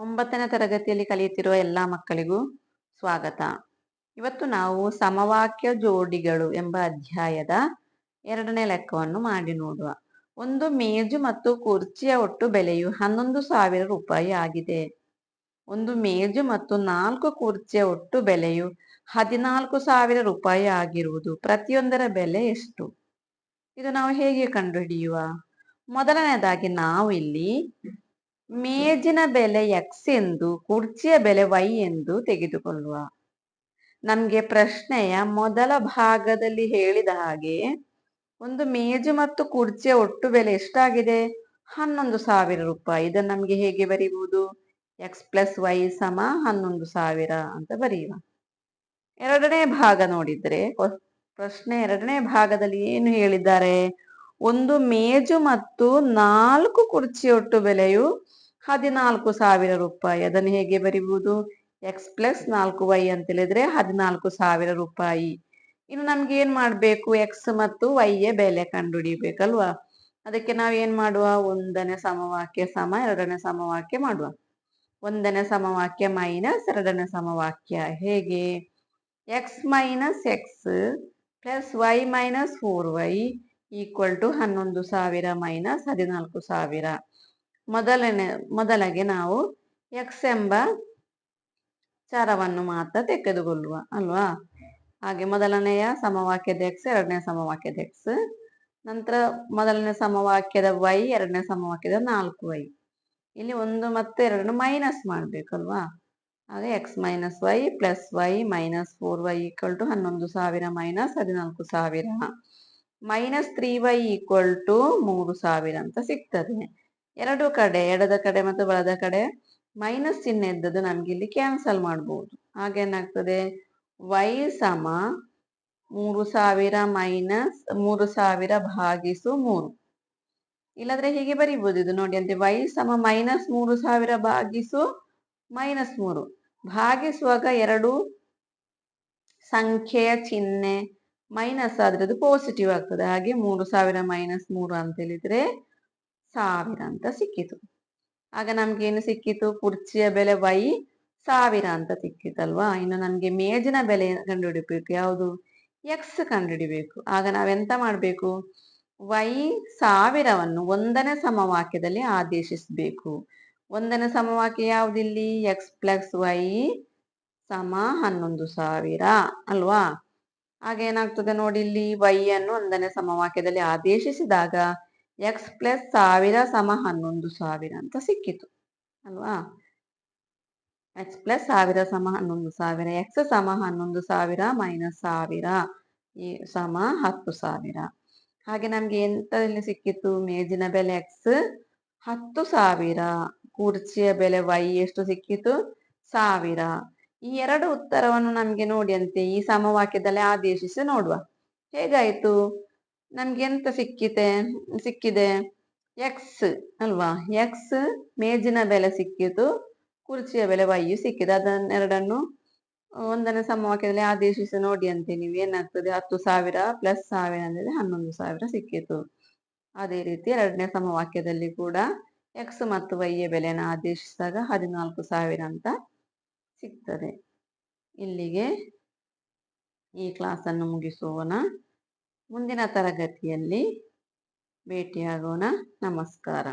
ಒಂಬತ್ತನೇ ತರಗತಿಯಲ್ಲಿ ಕಲಿಯುತ್ತಿರುವ ಎಲ್ಲ ಮಕ್ಕಳಿಗೂ ಸ್ವಾಗತ. ಇವತ್ತು ನಾವು ಸಮವಾಕ್ಯ ಜೋಡಿಗಳು ಎಂಬ ಅಧ್ಯಾಯದ ಎರಡನೇ ಲೆಕ್ಕವನ್ನು ಮಾಡಿ ನೋಡುವ. ಒಂದು ಮೇಜು ಮತ್ತು ಕುರ್ಚಿಯ ಒಟ್ಟು ಬೆಲೆಯು ಹನ್ನೊಂದು ಸಾವಿರ ರೂಪಾಯಿ ಆಗಿದೆ. ಒಂದು ಮೇಜು ಮತ್ತು ನಾಲ್ಕು ಕುರ್ಚಿಯ ಒಟ್ಟು ಬೆಲೆಯು ಹದಿನಾಲ್ಕು ಸಾವಿರ ರೂಪಾಯಿ ಆಗಿರುವುದು. ಪ್ರತಿಯೊಂದರ ಬೆಲೆ ಎಷ್ಟು? ಇದು ನಾವು ಹೇಗೆ ಕಂಡುಹಿಡಿಯುವ? ಮೊದಲನೇದಾಗಿ ನಾವು ಇಲ್ಲಿ ಮೇಜಿನ ಬೆಲೆ ಎಕ್ಸ್ ಎಂದು, ಕುರ್ಚಿಯ ಬೆಲೆ ವೈ ಎಂದು ತೆಗೆದುಕೊಳ್ಳುವ. ನಮಗೆ ಪ್ರಶ್ನೆಯ ಮೊದಲ ಭಾಗದಲ್ಲಿ ಹೇಳಿದ ಹಾಗೆ, ಒಂದು ಮೇಜು ಮತ್ತು ಕುರ್ಚಿಯ ಒಟ್ಟು ಬೆಲೆ ಎಷ್ಟಾಗಿದೆ? ಹನ್ನೊಂದು ಸಾವಿರ ರೂಪಾಯಿ. ಇದನ್ನು ನಮಗೆ ಹೇಗೆ ಬರೀಬಹುದು? ಎಕ್ಸ್ ಪ್ಲಸ್ ವೈ ಸಮ ಹನ್ನೊಂದು ಸಾವಿರ ಅಂತ ಬರೆಯುವ. ಎರಡನೇ ಭಾಗ ನೋಡಿದ್ರೆ ಪ್ರಶ್ನೆ ಎರಡನೇ ಭಾಗದಲ್ಲಿ ಏನು ಹೇಳಿದ್ದಾರೆ? ಒಂದು ಮೇಜು ಮತ್ತು ನಾಲ್ಕು ಕುರ್ಚಿಯೊಟ್ಟು ಬೆಲೆಯು ಹದಿನಾಲ್ಕು ಸಾವಿರ ರೂಪಾಯಿ. ಅದನ್ನು ಹೇಗೆ ಬರಿಬಹುದು ಎಕ್ಸ್ ಪ್ಲಸ್ ನಾಲ್ಕು ವೈ ಅಂತ ಹೇಳಿದ್ರೆ ಹದಿನಾಲ್ಕು ಸಾವಿರ ರೂಪಾಯಿ. ಇನ್ನು ನಮ್ಗೆ ಏನ್ ಮಾಡ್ಬೇಕು? ಎಕ್ಸ್ ಮತ್ತು ವೈಯ ಬೆಲೆ ಕಂಡುಹಿಡಿಬೇಕಲ್ವಾ? ಅದಕ್ಕೆ ನಾವು ಏನ್ ಮಾಡುವ? ಒಂದನೇ ಸಮವಾಕ್ಯ ಸಮ, ಎರಡನೇ ಸಮವಾಕ್ಯ ಮಾಡುವ. ಒಂದನೇ ಸಮವಾಕ್ಯ ಮೈನಸ್ ಎರಡನೇ ಸಮವಾಕ್ಯ. ಹೇಗೆ? X minus x plus y minus four y equal to ಹನ್ನೊಂದು ಸಾವಿರ ಮೈನಸ್ ಹದಿನಾಲ್ಕು ಸಾವಿರ. ಮೊದಲನೇ, ಮೊದಲಾಗಿ ನಾವು ಎಕ್ಸ್ ಎಂಬ ಚರವನ್ನು ಮಾತ್ರ ತೆಗೆದುಕೊಳ್ಳುವ, ಅಲ್ವಾ? ಹಾಗೆ ಮೊದಲನೆಯ ಸಮವಾಕ್ಯದ ಎಕ್ಸ್ ಎರಡನೇ ಸಮವಾಕ್ಯದ ಎಕ್ಸ್ ನಂತರ ಮೊದಲನೇ ಸಮವಾಕ್ಯದ ವೈ ಎರಡನೇ ಸಮವಾಕ್ಯದ ನಾಲ್ಕು ವೈ ಇಲ್ಲಿ ಒಂದು ಮತ್ತೆ ಎರಡನ್ನು ಮೈನಸ್ ಮಾಡಬೇಕಲ್ವಾ ಹಾಗೆ x minus y plus y minus four y equal to ಹನ್ನೊಂದು ಸಾವಿರ ಮೈನಸ್ ಹದಿನಾಲ್ಕು ಸಾವಿರ. Minus three y equal to ಮೂರು ಸಾವಿರ ಅಂತ ಸಿಗ್ತದೆ. ಎರಡು ಕಡೆ, ಎಡದ ಕಡೆ ಮತ್ತು ಬಲದ ಕಡೆ ಮೈನಸ್ ಚಿಹ್ನೆ ಇದ್ದದ್ದು ನಮ್ಗೆ ಇಲ್ಲಿ ಕ್ಯಾನ್ಸಲ್ ಮಾಡಬಹುದು ಹಾಗೇನಾಗ್ತದೆ ವೈ ಸಮ ಮೂರು ಸಾವಿರ ಮೈನಸ್ ಮೂರು ಸಾವಿರ ಭಾಗಿಸು ಮೂರು. ಇಲ್ಲದ್ರೆ ಹೀಗೆ ಬರೀಬಹುದು ಇದು ನೋಡಿ ಅಂತ. ವೈ ಸಮ ಮೈನಸ್ ಮೂರು ಸಾವಿರ ಭಾಗಿಸು ಮೈನಸ್ ಮೂರು. ಭಾಗಿಸುವಾಗ ಎರಡು ಸಂಖ್ಯೆಯ ಚಿಹ್ನೆ ಮೈನಸ್ ಆದ್ರೆ ಅದು ಪಾಸಿಟಿವ್ ಆಗ್ತದೆ. ಹಾಗೆ ಮೂರು ಸಾವಿರ ಮೈನಸ್ ಮೂರು ಅಂತ ಹೇಳಿದ್ರೆ ಸಾವಿರ ಅಂತ ಸಿಕ್ಕಿತು. ಆಗ ನಮ್ಗೆ ಏನು ಸಿಕ್ಕಿತು? ಕುರ್ಚಿಯ ಬೆಲೆ ವೈ ಸಾವಿರ ಅಂತ ಸಿಕ್ಕಿತಲ್ವಾ? ಇನ್ನು ನಮ್ಗೆ ಮೇಜಿನ ಬೆಲೆ ಕಂಡುಹಿಡಿಬೇಕು. ಯಾವುದು? ಎಕ್ಸ್ ಕಂಡುಹಿಡಿಬೇಕು. ಆಗ ನಾವೆಂತ ಮಾಡಬೇಕು? ವೈ ಸಾವಿರವನ್ನು ಒಂದನೇ ಸಮವಾಕ್ಯದಲ್ಲಿ ಆದೇಶಿಸಬೇಕು. ಒಂದನೇ ಸಮವಾಕ್ಯ ಯಾವುದಿಲ್ಲಿ? ಎಕ್ಸ್ ಪ್ಲಸ್ ವೈ ಸಮ ಹನ್ನೊಂದು ಸಾವಿರ ಅಲ್ವಾ? ಹಾಗೇನಾಗ್ತದೆ ನೋಡಿ ಇಲ್ಲಿ? ವೈ ಅನ್ನು ಒಂದನೇ ಸಮವಾಕ್ಯದಲ್ಲಿ ಆದೇಶಿಸಿದಾಗ ಎಕ್ಸ್ ಪ್ಲಸ್ ಸಾವಿರ ಸಮ ಹನ್ನೊಂದು ಸಾವಿರ ಅಂತ ಸಿಕ್ಕಿತು, ಅಲ್ವಾ? ಎಕ್ಸ್ ಪ್ಲಸ್ ಸಾವಿರ ಸಮ ಹನ್ನೊಂದು ಸಾವಿರ ಎಕ್ಸ್ ಸಮ ಹನ್ನೊಂದು ಸಾವಿರ ಮೈನಸ್ ಸಾವಿರ, ಈ ಸಮ ಹತ್ತು ಸಾವಿರ. ಹಾಗೆ ನಮ್ಗೆ ಎಂತದಲ್ಲಿ ಸಿಕ್ಕಿತ್ತು? ಮೇಜಿನ ಬೆಲೆ ಎಕ್ಸ್ ಹತ್ತು ಸಾವಿರ. ಕುರ್ಚಿಯ ಬೆಲೆ ವೈ ಎಷ್ಟು ಸಿಕ್ಕಿತು ಸಾವಿರ. ಈ ಎರಡು ಉತ್ತರವನ್ನು ನಮ್ಗೆ ನೋಡಿ ಅಂತೆ, ಈ ಸಮವಾಕ್ಯದಲ್ಲಿ ಆದೇಶಿಸಿ ನೋಡುವ. ಹೇಗಾಯ್ತು? ನಮ್ಗೆ ಎಂತ ಸಿಕ್ಕಿದೆ? ಸಿಕ್ಕಿದೆ ಎಕ್ಸ್ ಅಲ್ವಾ? ಎಕ್ಸ್ ಮೇಜಿನ ಬೆಲೆ ಸಿಕ್ಕಿತು ಕುರ್ಚಿಯ ಬೆಲೆ ವೈಯು ಸಿಕ್ಕಿದೆ. ಅದನ್ನೆರಡನ್ನು ಒಂದನೇ ಸಮವಾಕ್ಯದಲ್ಲಿ ಆದೇಶಿಸಿ ನೋಡಿ ಅಂತೆ ನೀವು. ಏನಾಗ್ತದೆ? ಹತ್ತು ಸಾವಿರ ಪ್ಲಸ್ ಸಾವಿರ ಅಂದ್ರೆ ಹನ್ನೊಂದು ಸಾವಿರ ಸಿಕ್ಕಿತು ಅದೇ ರೀತಿ ಎರಡನೇ ಸಮವಾಕ್ಯದಲ್ಲಿ ಕೂಡ ಎಕ್ಸ್ ಮತ್ತು ವೈಯ ಬೆಲೆನ ಆದೇಶಿಸಿದಾಗ ಹದಿನಾಲ್ಕು ಸಾವಿರ ಅಂತ ಸಿಗ್ತದೆ. ಇಲ್ಲಿಗೆ ಈ ಕ್ಲಾಸನ್ನು ಮುಗಿಸೋಣ. ಮುಂದಿನ ತರಗತಿಯಲ್ಲಿ ಭೇಟಿಯಾಗೋಣ. ನಮಸ್ಕಾರ.